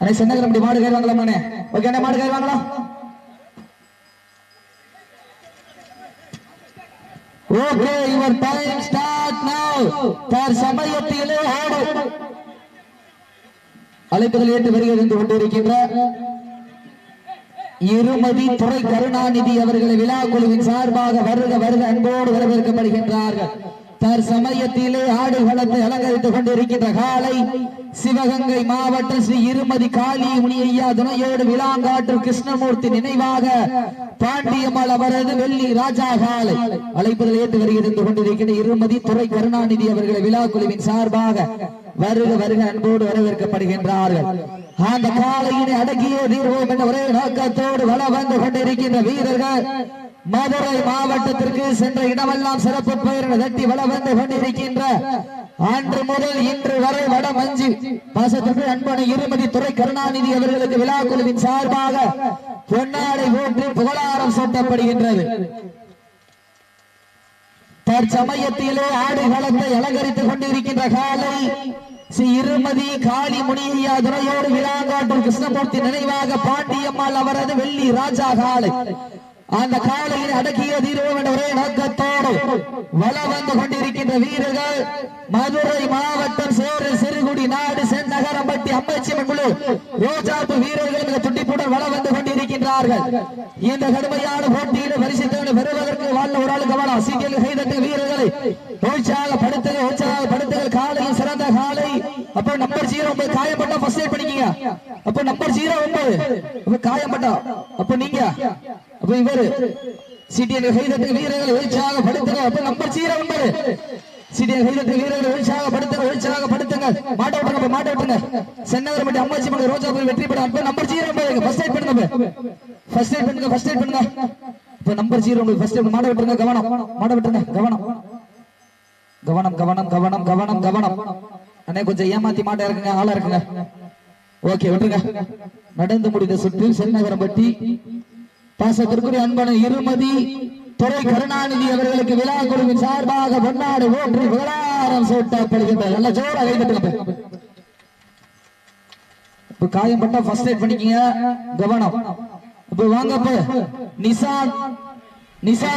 அண்ணே சென்னகர் அப்படி மாடு கயிறு வாங்கலாம் அண்ணே? ஓகே அண்ணே மாடு கயிறு வாங்கலாம். Okay your time start now தர் சமயத்திலே ஓடு அழைப்புதல் ஏற்று வருகிறது என்று கொண்டிருக்கின்ற இருமதி துறை கருணாநிதி அவர்களை விழா குழுவின் சார்பாக வருக வருக அன்போடு வரவேற்கப்படுகின்றார்கள். தற்சமயத்திலே ஆடு களத்தை அலங்கரித்துக் கொண்டிருக்கின்ற காலை சிவகங்கை மாவட்டம் ஸ்ரீ இருமதி காளி முனியையா துணையோடு விளாங்காற்று கிருஷ்ணமூர்த்தி நினைவாக பாண்டியம்மாள் அவரது வெள்ளி ராஜா காலை. அழைப்புதல் ஏற்று வருகிறது கொண்டிருக்கின்ற இருமதி துறை கருணாநிதி அவர்களை விழா குழுவின் சார்பாக வருக வருக அன்போடு வரவேற்கப்படுகின்றார்கள். அந்த காலையினை அடக்கிய தீர்வோம் என்ற ஒரே நோக்கத்தோடு வள வந்து கொண்டிருக்கின்ற வீரர்கள் மதுரை மாவட்டத்திற்கு சென்ற இடமெல்லாம் சிறப்பு பெயர் தட்டி வள வந்து கொண்டிருக்கின்ற அன்று முதல் இன்று வரை வட மஞ்சு பாசத்திற்கு அன்பனை இருமதி துறை கருணாநிதி அவர்களுக்கு விழா குழுவின் சார்பாக பொன்னாடை போற்றி புகழாரம் சூட்டப்படுகின்றது. தற்சமயத்திலே ஆடு களத்தை அலங்கரித்துக் கொண்டிருக்கின்ற காலை ஸ்ரீ இருமதி காளி முனியா துறையோடு விழாங்காட்டும் கிருஷ்ணமூர்த்தி நினைவாக பாண்டியம்மாள் அவரது வெள்ளி ராஜா காலை. அந்த காலையில் அடக்கிய தீர்வோம் என்ற ஒரே நோக்கத்தோடு வள வந்து கொண்டிருக்கின்ற வீரர்கள் மதுரை மாவட்டம் சேரு சிறுகுடி நாடு சென்னகரம்பட்டி அம்பச்சிமன் குழு ரோஜாப்பு வீரர்கள் மிக துண்டிப்புடன் வள வந்து கொண்டிருக்கின்றார்கள். இந்த கடுமையான போட்டியில் பரிசுத்தவனை பெறுவதற்கு வாழ்ந்த ஒரு ஆளுக்கு கவனம். சீக்கிரம் கைதட்டு வீரர்களை உற்சாகப்படுத்துக உற்சாகப்படுத்துகள் காலையில் சிறந்த காலை. அப்போ நம்பர் ஜீரோ ஒன்பது. காயப்பட்டா ஃபர்ஸ்ட் எய்ட் பண்ணிக்கீங்க அப்போ நம்பர் ஜீரோ ஒன்பது. அப்போ காயப்பட்டா அப்போ நீங்க. அப்ப இவரு சிட்டியன் கைதட்டு எழுச்சியாக படுத்துங்க. அப்போ நம்பர் ஜீரோ ஒன்பது சிட்டியன் கைதட்டு படுத்துங்க எழுச்சியாக படுத்துங்க. மாட்ட விட்டுங்க மாட்ட விட்டுங்க சென்னகர் மட்டும் அம்மாச்சி மலை ரோஜா போய் வெற்றி பெற அப்போ நம்பர் ஜீரோ ஒன்பது ஃபர்ஸ்ட் எய்ட் பண்ணுங்க ஃபர்ஸ்ட் எய்ட் பண்ணுங்க ஃபர்ஸ்ட் எய்ட் பண்ணுங்க. இப்போ நம்பர் ஜீரோ உங்களுக்கு ஃபர்ஸ்ட் எய்ட் மாட விட்டுருங்க கவனம். மாட விட்டுருங்க கவனம். கவனம் கவனம் கவனம் கவனம் கவனம். அண்ணே கொஞ்சம் ஏமாத்தி மாட்டா இருக்குங்க ஆளா இருக்குங்க ஓகே விட்டுருங்க. நடந்து முடிந்த சுற்று சென்னகரம்பட்டி பாசத்திற்குரிய அன்பன இருமதி துறை கருணாநிதி அவர்களுக்கு விழா குழுவின் சார்பாக பொன்னாடு ஓற்றி விவகாரம் சூட்டப்படுகின்ற நல்ல ஜோரா கைதட்டுங்க இப்ப காயம் பட்டா ஃபர்ஸ்ட் எய்ட் பண்ணிக்கீங்க. கவனம். இப்ப வாங்க இப்ப நிசான். நிசான்.